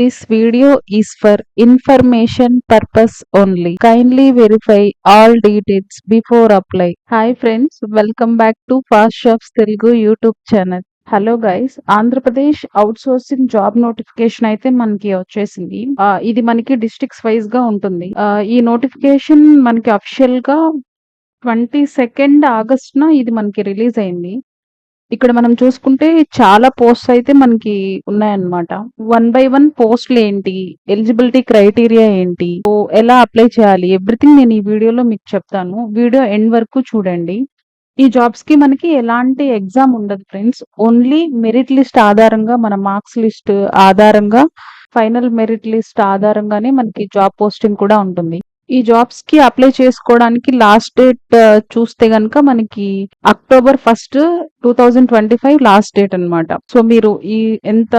This video is for information purpose only kindly verify all details before apply hi friends welcome back to fast shops Telugu YouTube channel hello guys Andhra Pradesh outsourcing job notification అయితే మనకి వచ్చేసింది. ఆ, ఇది మనకి districts వైజ్గా ఉంటుంది. ఆ, ఈ నోటిఫికేషన్ మనకి అఫిషియల్గా ట్వంటీ సెకండ్ ఆగస్ట్ న ఇది మనకి రిలీజ్ అయింది. ఇక్కడ మనం చూసుకుంటే చాలా పోస్ట్ అయితే మనకి ఉన్నాయన్నమాట. వన్ బై వన్ పోస్ట్లు ఏంటి? ఎలిజిబిలిటీ క్రైటీరియా ఏంటి? సో ఎలా అప్లై చేయాలి? ఎవ్రీథింగ్ నేను ఈ వీడియోలో మీకు చెప్తాను. వీడియో ఎండ్ వరకు చూడండి. ఈ జాబ్స్కి మనకి ఎలాంటి ఎగ్జామ్ ఉండదు ఫ్రెండ్స్. ఓన్లీ మెరిట్ లిస్ట్ ఆధారంగా మన మార్క్స్ లిస్ట్ ఆధారంగా ఫైనల్ మెరిట్ లిస్ట్ ఆధారంగానే మనకి జాబ్ పోస్టింగ్ కూడా ఉంటుంది. ఈ జాబ్స్కి అప్లై చేసుకోవడానికి లాస్ట్ డేట్ uh, చూస్తే గనక మనకి October first two thousand twenty five last date అన్నమాట. సో మీరు ఈ ఎంత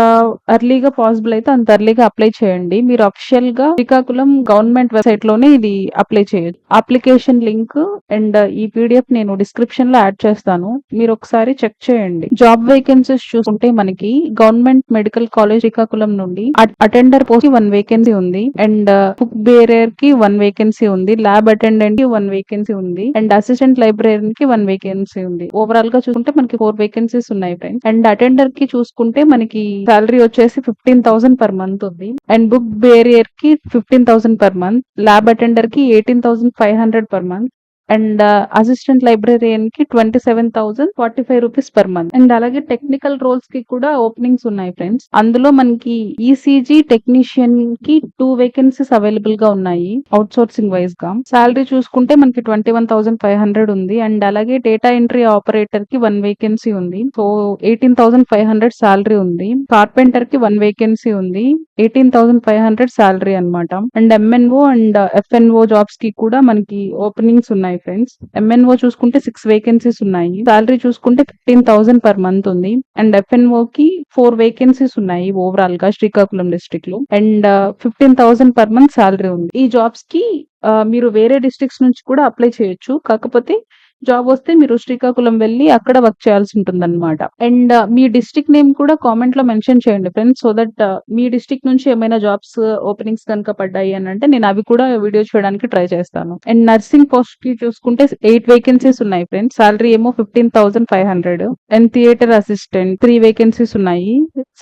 అర్లీగా పాసిబుల్ అయితే అంత అర్లీగా అప్లై చేయండి. మీరు అఫిషియల్గా శ్రీకాకుళం గవర్నమెంట్ వెబ్సైట్లోనే ఇది అప్లై చేయొచ్చు. అప్లికేషన్ లింక్ అండ్ ఈ పీడిఎఫ్ నేను డిస్క్రిప్షన్లో యాడ్ చేస్తాను. మీరు ఒకసారి చెక్ చేయండి. జాబ్ వేకెన్సీస్ చూసుకుంటే మనకి గవర్నమెంట్ మెడికల్ కాలేజ్ శ్రీకాకుళం నుండి అటెండర్ పోస్ట్ వన్ వేకెన్సీ ఉంది. అండ్ బుక్ బేరర్కి వన్ వేకెన్సీ ఉంది. ల్యాబ్ అటెండెంట్కి వన్ వేకెన్సీ ఉంది. అండ్ అసిస్టెంట్ లైబ్రరీన్కి వన్ వేకెన్సీ ఉంది. ఓవరాల్గా చూసుకుంటే మనకి ఫోర్ వేకెన్సీస్ ఉన్నాయి ఫ్రెండ్స్ అండ్ అటెండర్కి చూసుకుంటే మనకి సాలరీ వచ్చేసి ఫిఫ్టీన్ థౌసండ్ పర్ మంత్ ఉంది. And book బేరియర్కి fifteen thousand per month lab అటెండర్కి eighteen thousand five hundred per month and assistant లైబ్రరీయన్కి twenty seven thousand forty five rupees per month and అలాగే technical రోల్స్కి కూడా openings ఉన్నాయి friends అందులో మనకి ECG టెక్నీషియన్కి two vacancies అవైలబుల్గా ఉన్నాయి out sourcing వైజ్గా. Salary చూసుకుంటే మనకి twenty one thousand five hundred ఉంది. అండ్ అలాగే డేటా ఎంట్రీ ఆపరేటర్కి వన్ వేకెన్సీ ఉంది. So eighteen thousand five hundred salary ఉంది. కార్పెంటర్కి వన్ వేకెన్సీ ఉంది. Eighteen thousand five hundred salary అనమాట and MNO and uh, FNO జాబ్స్కి కూడా మనకి ఓపెనింగ్స్ ఉన్నాయి ఫ్రెండ్స్ ఎంఎన్ఓ చూసుకుంటే సిక్స్ వేకెన్సీస్ ఉన్నాయి. సాలరీ చూసుకుంటే ఫిఫ్టీన్ థౌసండ్ పర్ మంత్ ఉంది. అండ్ ఎఫ్ఎన్ఓ కి ఫోర్ వేకెన్సీస్ ఉన్నాయి ఓవరాల్గా శ్రీకాకుళం డిస్ట్రిక్ట్లో. And fifteen thousand per month salary ఉంది. ఈ జాబ్స్కి uh, మీరు వేరే డిస్ట్రిక్ట్స్ నుంచి కూడా అప్లై చేయొచ్చు. కాకపోతే జాబ్ వస్తే మీరు శ్రీకాకుళం వెళ్ళి అక్కడ వర్క్ చేయాల్సి ఉంటుంది అనమాట అండ్ uh, మీ డిస్టిక్ నేమ్ కూడా కామెంట్లో మెన్షన్ చేయండి ఫ్రెండ్స్ సో దట్ మీ డిస్టిక్ నుంచి ఏమైనా జాబ్స్ ఓపెనింగ్స్ uh, కనుక పడ్డాయి అని అంటే నేను అవి కూడా వీడియో చేయడానికి ట్రై చేస్తాను. అండ్ నర్సింగ్ పోస్ట్కి చూసుకుంటే ఎయిట్ వేకెన్సీస్ ఉన్నాయి ఫ్రెండ్స్ సాలరీ ఏమో fifteen thousand five hundred and theatre assistant three vacancies ఉన్నాయి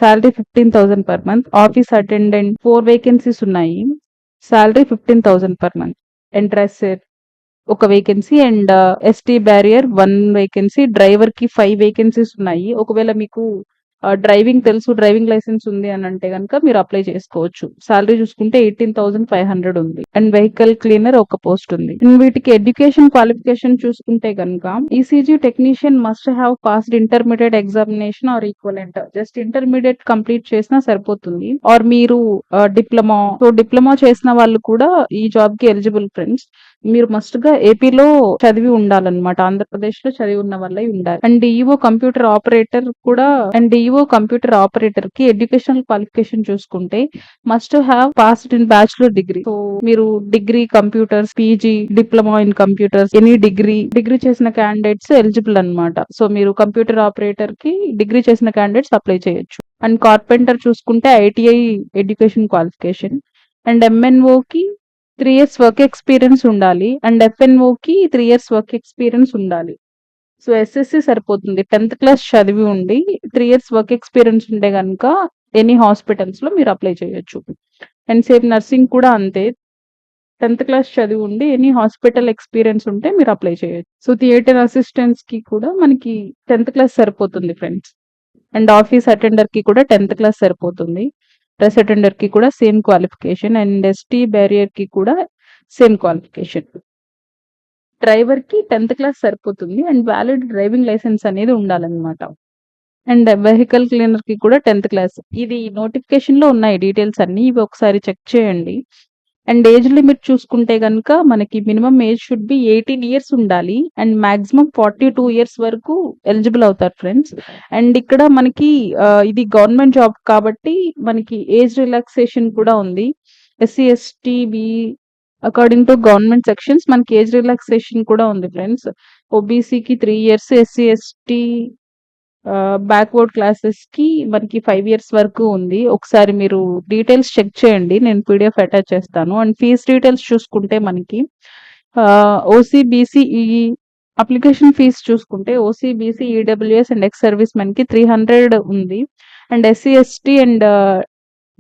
salary fifteen thousand per month office attendant four vacancies ఉన్నాయి salary fifteen thousand per month and dresser ఒక vacancy and ST barrier one vacancy డ్రైవర్కి five vacancies ఉన్నాయి. ఒకవేళ మీకు driving తెలుసు driving licence ఉంది అని అంటే కనుక మీరు అప్లై చేసుకోవచ్చు. సాలరీ చూసుకుంటే ఎయిటీన్ థౌసండ్ ఫైవ్ హండ్రెడ్ ఉంది. అండ్ వెహికల్ క్లీనర్ ఒక పోస్ట్ ఉంది. అండ్ వీటికి ఎడ్యుకేషన్ క్వాలిఫికేషన్ చూసుకుంటే కనుక ECG technician must have passed intermediate examination or equivalent just intermediate complete చేసినా సరిపోతుంది. ఆర్ మీరు డిప్లొమా సో డిప్లొమా చేసిన వాళ్ళు కూడా ఈ జాబ్కి ఎలిజిబుల్ ఫ్రెండ్స్. మీరు మస్ట్గా ఏపీలో చదివి ఉండాలన్నమాట. ఆంధ్రప్రదేశ్లో చదివి ఉన్న వాళ్ళై ఉండాలి. అండ్ డిఈఓ కంప్యూటర్ ఆపరేటర్ కూడా అండ్ ఈఓ కంప్యూటర్ ఆపరేటర్కి ఎడ్యుకేషనల్ క్వాలిఫికేషన్ చూసుకుంటే must have passed in bachelor degree so మీరు degree computers PG diploma in computers any degree degree చేసిన క్యాండిడేట్స్ ఎలిజిబుల్ అన్నమాట. సో మీరు కంప్యూటర్ ఆపరేటర్కి డిగ్రీ చేసిన క్యాండిడేట్స్ అప్లై చేయొచ్చు. అండ్ కార్పెంటర్ చూసుకుంటే ITI education qualification and MNO కి త్రీ ఇయర్స్ వర్క్ ఎక్స్పీరియన్స్ ఉండాలి. అండ్ ఎఫ్ఎన్ఓ కి త్రీ ఇయర్స్ వర్క్ ఎక్స్పీరియన్స్ ఉండాలి. సో ఎస్ఎస్సి సరిపోతుంది. టెన్త్ క్లాస్ చదివి ఉండి త్రీ ఇయర్స్ వర్క్ ఎక్స్పీరియన్స్ ఉంటే కనుక ఎనీ హాస్పిటల్స్లో మీరు అప్లై చేయొచ్చు. అండ్ సేమ్ నర్సింగ్ కూడా అంతే. టెన్త్ క్లాస్ చదివి ఉండి ఎనీ హాస్పిటల్ ఎక్స్పీరియన్స్ ఉంటే మీరు అప్లై చేయొచ్చు. సో థియేటర్ అసిస్టెంట్స్కి కూడా మనకి టెన్త్ క్లాస్ సరిపోతుంది ఫ్రెండ్స్. అండ్ ఆఫీస్ అటెండర్కి కూడా టెన్త్ క్లాస్ సరిపోతుంది. ప్రెస్ అటెండర్కి కూడా సేమ్ క్వాలిఫికేషన్ అండ్ ఎస్టీ బ్యారియర్కి కూడా సేమ్ క్వాలిఫికేషన్. డ్రైవర్కి టెన్త్ క్లాస్ సరిపోతుంది అండ్ వ్యాలిడ్ డ్రైవింగ్ లైసెన్స్ అనేది ఉండాలన్నమాట. అండ్ వెహికల్ క్లీనర్కి కూడా టెన్త్ క్లాస్. ఇది నోటిఫికేషన్లో ఉన్నాయి డీటెయిల్స్ అన్ని ఇవి ఒకసారి చెక్ చేయండి. అండ్ ఏజ్ లిమిట్ చూసుకుంటే కనుక మనకి minimum age should be eighteen years ఉండాలి. And maximum forty two years వరకు ఎలిజిబుల్ అవుతారు ఫ్రెండ్స్. అండ్ ఇక్కడ మనకి ఇది గవర్నమెంట్ జాబ్ కాబట్టి మనకి ఏజ్ రిలాక్సేషన్ కూడా ఉంది. SC ST be according to government sections మనకి ఏజ్ రిలాక్సేషన్ కూడా ఉంది friends ఓబీసీకి three years SC ST backward క్లాసెస్కి మనకి ఫైవ్ ఇయర్స్ వరకు ఉంది. ఒకసారి మీరు డీటెయిల్స్ చెక్ చేయండి నేను పీడిఎఫ్ అటాచ్ చేస్తాను. అండ్ ఫీజ్ డీటెయిల్స్ చూసుకుంటే మనకి ఓసీబీసీ ఈ అప్లికేషన్ ఫీజ్ చూసుకుంటే OC BC EWS and ex service మనకి త్రీ హండ్రెడ్ ఉంది. And SC ST and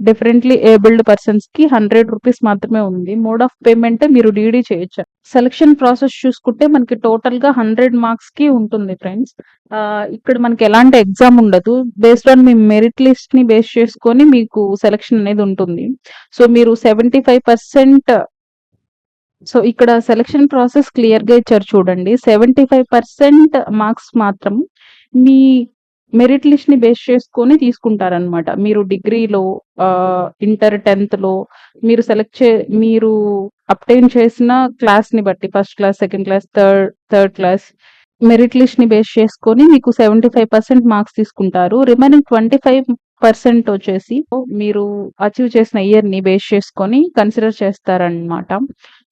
differently abled పర్సన్స్కి హండ్రెడ్ రూపీస్ మాత్రమే ఉంది. మోడ్ ఆఫ్ పేమెంట్ మీరు డీడీ చేయొచ్చు. సెలక్షన్ ప్రాసెస్ చూసుకుంటే మనకి టోటల్గా హండ్రెడ్ మార్క్స్కి ఉంటుంది ఫ్రెండ్స్ ఇక్కడ మనకి ఎలాంటి ఎగ్జామ్ ఉండదు. బేస్డ్ ఆన్ మీ మెరిట్ లిస్ట్ని బేస్ చేసుకొని మీకు సెలక్షన్ అనేది ఉంటుంది. సో మీరు సెవెంటీ ఫైవ్ పర్సెంట్ సో ఇక్కడ సెలక్షన్ ప్రాసెస్ క్లియర్గా ఇచ్చారు చూడండి. సెవెంటీ ఫైవ్ పర్సెంట్ మార్క్స్ మాత్రం మీ మెరిట్ లిస్ట్ని బేస్ చేసుకొని తీసుకుంటారనమాట మీరు డిగ్రీలో ఇంటర్ టెన్త్లో మీరు సెలెక్ట్ చే మీరు అప్టైన్ చేసిన క్లాస్ని బట్టి first class second class third third class merit లిస్ట్ని base చేసుకొని మీకు సెవెంటీ ఫైవ్ పర్సెంట్ మార్క్స్ తీసుకుంటారు. రిమైనింగ్ ట్వంటీ ఫైవ్ పర్సెంట్ వచ్చేసి మీరు అచీవ్ చేసిన ఇయర్ని బేస్ చేసుకొని కన్సిడర్ చేస్తారనమాట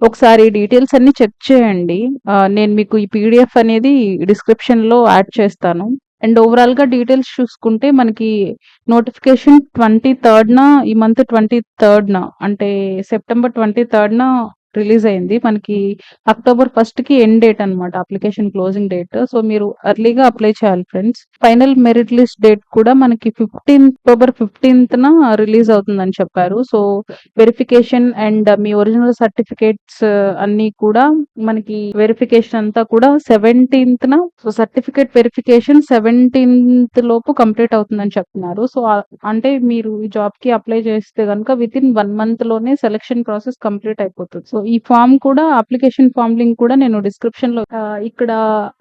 ఒకసారి డీటెయిల్స్ అన్ని చెక్ చేయండి. నేను మీకు ఈ పీడిఎఫ్ అనేది డిస్క్రిప్షన్లో యాడ్ చేస్తాను. అండ్ ఓవరాల్గా డీటెయిల్స్ చూసుకుంటే మనకి నోటిఫికేషన్ ట్వంటీ థర్డ్ నా ఈ మంత్ ట్వంటీ థర్డ్ న. అంటే సెప్టెంబర్ ట్వంటీ థర్డ్ న రిలీజ్ అయింది మనకి అక్టోబర్ ఫస్ట్కి ఎండ్ డేట్ అనమాట అప్లికేషన్ క్లోజింగ్ డేట్. సో మీరు అర్లీగా అప్లై చేయాలి friends. Final merit list date కూడా మనకి ఫిఫ్టీన్ అక్టోబర్ ఫిఫ్టీన్త్ న రిలీజ్ అవుతుందని చెప్పారు. సో వెరిఫికేషన్ అండ్ మీ ఒరిజినల్ సర్టిఫికేట్స్ అన్ని కూడా మనకి వెరిఫికేషన్ అంతా కూడా సెవెంటీన్త్ న సో సర్టిఫికేట్ వెరిఫికేషన్ సెవెంటీన్త్ లోపు కంప్లీట్ అవుతుందని చెప్తున్నారు. సో అంటే మీరు ఈ జాబ్కి అప్లై చేస్తే కనుక విత్ ఇన్ వన్ మంత్లోనే సెలక్షన్ ప్రాసెస్ కంప్లీట్ అయిపోతుంది. సో ఈ ఫామ్ కూడా అప్లికేషన్ ఫామ్ లింక్ కూడా నేను డిస్క్రిప్షన్లో ఇక్కడ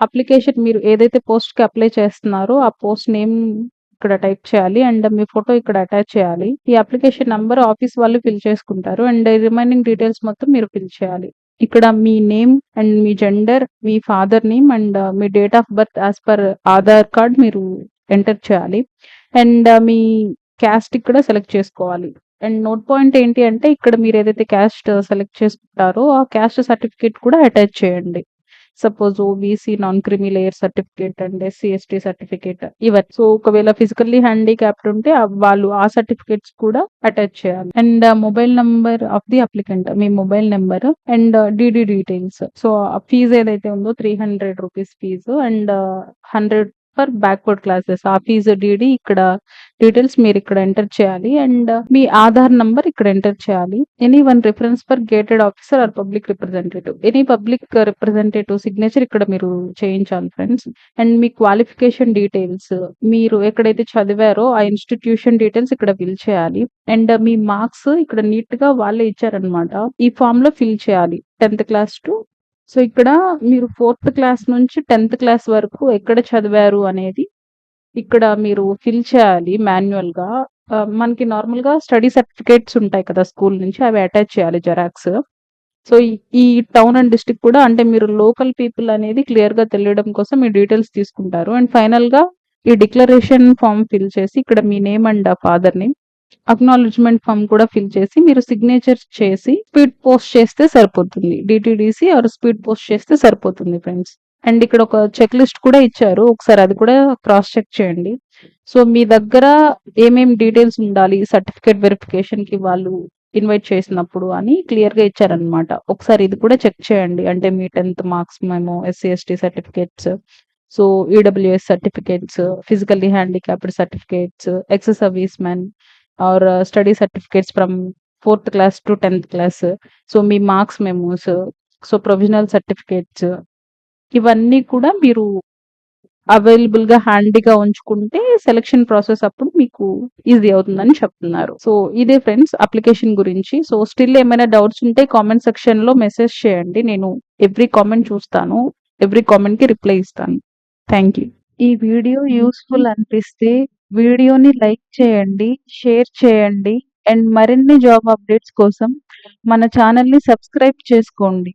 అప్లికేషన్ మీరు ఏదైతే పోస్ట్కి అప్లై చేస్తున్నారో ఆ పోస్ట్ నేమ్ ఇక్కడ టైప్ చేయాలి అండ్ మీ ఫోటో ఇక్కడ అటాచ్ చేయాలి. ఈ అప్లికేషన్ నంబర్ ఆఫీస్ వాళ్ళు ఫిల్ చేసుకుంటారు అండ్ రిమైనింగ్ డీటెయిల్స్ మొత్తం మీరు ఫిల్ చేయాలి. ఇక్కడ మీ నేమ్ అండ్ మీ జెండర్ మీ father name and me date of birth as per Aadhaar card మీరు ఎంటర్ చేయాలి. అండ్ మీ క్యాస్ట్ ఇక్కడ సెలెక్ట్ చేసుకోవాలి. అండ్ నోట్ పాయింట్ ఏంటి అంటే ఇక్కడ మీరు ఏదైతే క్యాస్ట్ సెలెక్ట్ చేసుకుంటారో ఆ క్యాస్ట్ సర్టిఫికేట్ కూడా అటాచ్ చేయండి. Suppose OBC non creamy layer certificate and SC ST certificate ఇవన్నీ. సో ఒకవేళ ఫిజికల్లీ హ్యాండిక్యాప్డ్ ఉంటే వాళ్ళు ఆ సర్టిఫికేట్స్ కూడా అటాచ్ చేయాలి. And mobile number of the applicant me mobile number and DD details so fees ఏదైతే ఉందో three hundred rupees fee and hundred for backward classes. ఆ ఫీజు డీడీ ఇక్కడ డీటెయిల్స్ మీరు ఇక్కడ ఎంటర్ చేయాలి అండ్ మీ ఆధార్ నంబర్ ఇక్కడ ఎంటర్ చేయాలి. Any one reference for gazetted officer or public representative. Any public representative signature ఇక్కడ మీరు చేయించాలి ఫ్రెండ్స్. అండ్ మీ క్వాలిఫికేషన్ డీటెయిల్స్ మీరు ఎక్కడైతే చదివారో ఆ ఇన్స్టిట్యూషన్ డీటెయిల్స్ ఇక్కడ ఫిల్ చేయాలి. అండ్ మీ మార్క్స్ ఇక్కడ నీట్గా వాళ్ళే ఇచ్చారనమాట ఈ ఫామ్లో ఫిల్ చేయాలి. టెన్త్ క్లాస్ టు సో ఇక్కడ మీరు ఫోర్త్ క్లాస్ నుంచి టెన్త్ క్లాస్ వరకు ఎక్కడ చదివారు అనేది ఇక్కడ మీరు ఫిల్ చేయాలి మాన్యువల్గా మనకి నార్మల్గా స్టడీ సర్టిఫికేట్స్ ఉంటాయి కదా స్కూల్ నుంచి అవి అటాచ్ చేయాలి జెరాక్స్. సో ఈ టౌన్ అండ్ డిస్ట్రిక్ట్ కూడా అంటే మీరు లోకల్ పీపుల్ అనేది క్లియర్గా తెలియడం కోసం ఈ డీటెయిల్స్ తీసుకుంటారు. అండ్ ఫైనల్గా ఈ డిక్లరేషన్ ఫామ్ ఫిల్ చేసి ఇక్కడ మీ name and father name acknowledgement form కూడా ఫిల్ చేసి మీరు సిగ్నేచర్ చేసి స్పీడ్ పోస్ట్ చేస్తే సరిపోతుంది. డిటిడిసి ఆర్ స్పీడ్ పోస్ట్ చేస్తే సరిపోతుంది ఫ్రెండ్స్ అండ్ ఇక్కడ ఒక చెక్ లిస్ట్ కూడా ఇచ్చారు. ఒకసారి అది కూడా క్రాస్ చెక్ చేయండి. సో మీ దగ్గర ఏమేమి డీటెయిల్స్ ఉండాలి? సర్టిఫికేట్ వెరిఫికేషన్కి వాళ్ళు ఇన్వైట్ చేసినప్పుడు అని క్లియర్గా ఇచ్చారనమాట ఒకసారి ఇది కూడా చెక్ చేయండి. అంటే మీ టెన్త్ మార్క్స్ మేము SC ST certificates so EWS certificates physically handicapped certificates ex service man or study certificates from fourth class to tenth class so me marks memos so provisional certificates ఇవన్నీ కూడా మీరు అవైలబుల్గా హ్యాండీగా ఉంచుకుంటే selection process అప్పుడు మీకు easy అవుతుందని చెప్తున్నారు. So ఇదే ఫ్రెండ్స్ అప్లికేషన్ గురించి. సో స్టిల్ ఏమైనా డౌట్స్ ఉంటే కామెంట్ సెక్షన్లో మెసేజ్ చేయండి. నేను ఎవ్రీ కామెంట్ చూస్తాను. ఎవ్రీ కామెంట్కి రిప్లై ఇస్తాను. థ్యాంక్ యూ ఈ వీడియో యూస్ఫుల్ అనిపిస్తే వీడియోని లైక్ చేయండి షేర్ చేయండి అండ్ మరిన్ని జాబ్ అప్డేట్స్ కోసం మన ఛానల్ని సబ్స్క్రైబ్ చేసుకోండి.